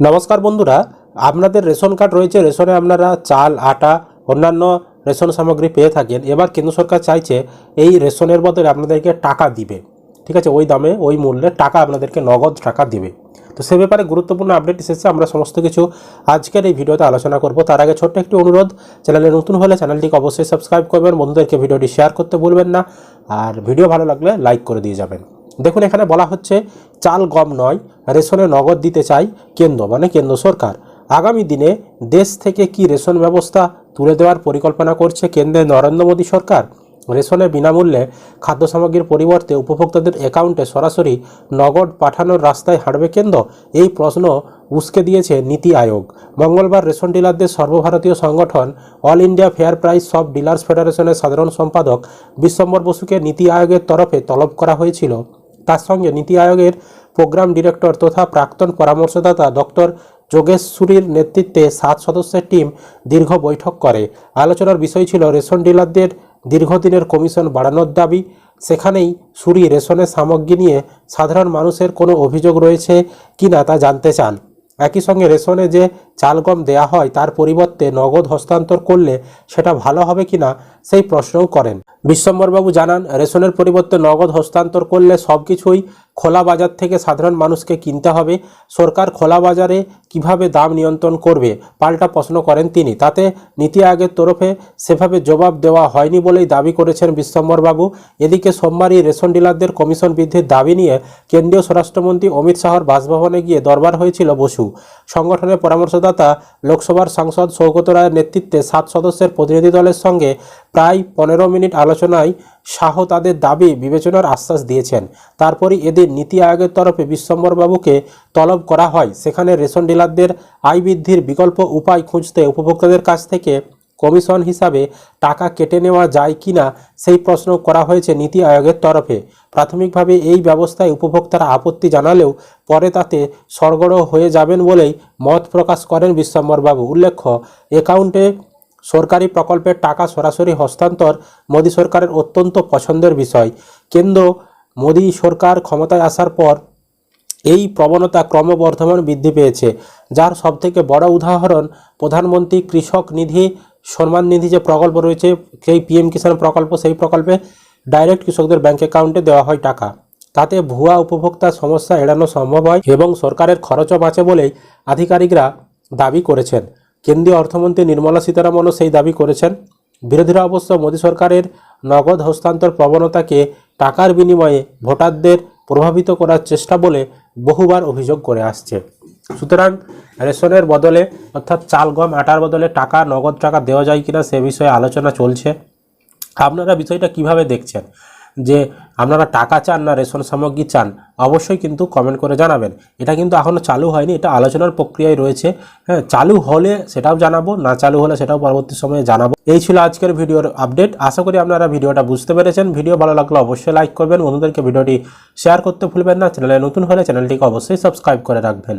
নমস্কার বন্ধুরা, আপনাদের রেশন কার্ড রয়েছে। রেশনে আপনারা চাল, আটা, অন্যান্য রেশন সামগ্রী পেয়ে থাকেন। এবার কেন্দ্র সরকার চাইছে এই রেশনের বদলে আপনাদেরকে টাকা দিবে। ঠিক আছে? ওই দামে, ওই মূল্যে টাকা আপনাদেরকে, নগদ টাকা দিবে। তো সে ব্যাপারে গুরুত্বপূর্ণ আপডেট এসেছে, আমরা সমস্ত কিছু আজকের এই ভিডিওতে আলোচনা করব। তার আগে ছোট্ট একটি অনুরোধ, চ্যানেলে নতুন হলে চ্যানেলটিকে অবশ্যই সাবস্ক্রাইব করবেন। বন্ধুদেরকে ভিডিওটি শেয়ার করতে ভুলবেন না। আর ভিডিও ভালো লাগলে লাইক করে দিয়ে যাবেন। দেখুন, এখানে বলা হচ্ছে চাল গম নয়, রেশনে নগদ দিতে চাই কেন্দ্র মানে কেন্দ্র সরকার। আগামী দিনে দেশ থেকে কি রেশন ব্যবস্থা তুলে দেওয়ার পরিকল্পনা করছে কেন্দ্রের নরেন্দ্র মোদী সরকার? রেশনে বিনামূল্যে খাদ্য সামগ্রীর পরিবর্তে উপভোক্তাদের অ্যাকাউন্টে সরাসরি নগদ পাঠানোর রাস্তায় হাঁটবে কেন্দ্র? এই প্রশ্ন উস্কে দিয়েছে নীতি আয়োগ। মঙ্গলবার রেশন ডিলারদের সর্বভারতীয় সংগঠন all India fair price shop dealers ফেডারেশনের সাধারণ সম্পাদক বিশ্বম্বর বসুকে নীতি আয়োগের তরফে তলব করা হয়েছিল। তার সঙ্গে নীতি আয়োগের প্রোগ্রাম ডিরেক্টর তথা প্রাক্তন পরামর্শদাতা ডক্টর যোগেশ্বরীর নেতৃত্বে সাত সদস্যের টিম দীর্ঘ বৈঠক করে। আলোচনার বিষয় ছিল রেশন ডিলারদের দীর্ঘদিনের কমিশন বাড়ানোর দাবি। সেখানেই সুরি রেশনের সামগ্রী নিয়ে সাধারণ মানুষের কোনো অভিযোগ রয়েছে কিনা তা জানতে চান। একই সঙ্গে রেশনে যে চাল গম দেয়া হয়, তার পরিবর্তে নগদ হস্তান্তর করলে সেটা ভালো হবে কিনা সেই প্রশ্নও করেন। বিশ্বম্বরবাবু জানান, রেশনের পরিবর্তে নগদ হস্তান্তর করলে সব কিছুই খোলা বাজার থেকে সাধারণ মানুষকে কিনতে হবে। সরকার খোলা বাজারে কীভাবে দাম নিয়ন্ত্রণ করবে, পাল্টা প্রশ্ন করেন তিনি। তাতে নীতি আয়োগের তরফে সেভাবে জবাব দেওয়া হয়নি বলেই দাবি করেছেন বিশ্বম্বরবাবু। এদিকে সোমবারই রেশন ডিলারদের কমিশন বৃদ্ধির দাবি নিয়ে কেন্দ্রীয় স্বরাষ্ট্রমন্ত্রী অমিত শাহর বাসভবনে গিয়ে দরবার হয়েছিল বসু। সংগঠনের পরামর্শদাতা লোকসভার সাংসদ সৌগত রায়ের নেতৃত্বে সাত সদস্যের প্রতিনিধি দলের সঙ্গে প্রায় পনেরো মিনিট আলোচনায় শাহ তাদের দাবি বিবেচনার আশ্বাস দিয়েছেন। তারপরই এদের নীতি আয়োগের তরফে বিশ্বম্বরবাবুকে তলব করা হয়। সেখানে রেশন ডিলারদের আয় বৃদ্ধির বিকল্প উপায় খুঁজতে উপভোক্তাদের কাছ থেকে কমিশন হিসাবে টাকা কেটে নেওয়া যায় কিনা সেই প্রশ্ন করা হয়েছে নীতি আয়োগের তরফে। প্রাথমিকভাবে এই ব্যবস্থায় উপভোক্তারা আপত্তি জানালেও পরে তাতে সরগড় হয়ে যাবেন বলেই মত প্রকাশ করেন বিশ্বম্বরবাবু। উল্লেখ্য, অ্যাকাউন্টে সরকারি প্রকল্পের টাকা সরাসরি হস্তান্তর মোদী সরকারের অত্যন্ত পছন্দের বিষয়। কেন্দ্র মোদী সরকার ক্ষমতায় আসার পর এই প্রবণতা ক্রমবর্ধমান বৃদ্ধি পেয়েছে, যার সবথেকে বড় উদাহরণ প্রধানমন্ত্রী কৃষক নিধি সম্মান নিধি যে প্রকল্প রয়েছে, সেই পিএম কিষাণ প্রকল্প, সেই প্রকল্পে ডাইরেক্ট কৃষকদের ব্যাঙ্ক অ্যাকাউন্টে দেওয়া হয় টাকা। তাতে ভুয়া উপভোক্তার সমস্যা এড়ানো সম্ভব হয় এবং সরকারের খরচও বাঁচে বলেই আধিকারিকরা দাবি করেছেন। কেন্দ্রীয় অর্থমন্ত্রী নির্মলা সীতারামনও সেই দাবি করেছেন। বিরোধীরা অবশ্য মোদী সরকারের নগদ হস্তান্তর প্রবণতাকে টাকার বিনিময়ে ভোটারদের প্রভাবিত করার চেষ্টা বলে বহুবার অভিযোগ করে আসছে। সুতরাং রেশনের বদলে, অর্থাৎ চাল, গম, আটার বদলে টাকা, নগদ টাকা দেওয়া যায় কিনা সে বিষয়ে আলোচনা চলছে। আপনারা বিষয়টা কীভাবে দেখছেন? যে আপনারা টাকা চান না, রেশন সামগ্রী চান, অবশ্যই কিন্তু কমেন্ট করে জানাবেন। এটা কিন্তু এখনও চালু হয়নি, এটা আলোচনার প্রক্রিয়ায় রয়েছে। হ্যাঁ চালু হলে সেটাও জানাব, না চালু হলে সেটাও পরবর্তী সময়ে জানাব। এই ছিল আজকের ভিডিওর আপডেট আশা করি আপনারা ভিডিওটা বুঝতে পেরেছেন। ভিডিও ভালো লাগলে অবশ্যই লাইক করবেন। বন্ধুদেরকে ভিডিওটি শেয়ার করতে ভুলবেন না। চ্যানেলে নতুন হলে চ্যানেলটিকে অবশ্যই সাবস্ক্রাইব করে রাখবেন।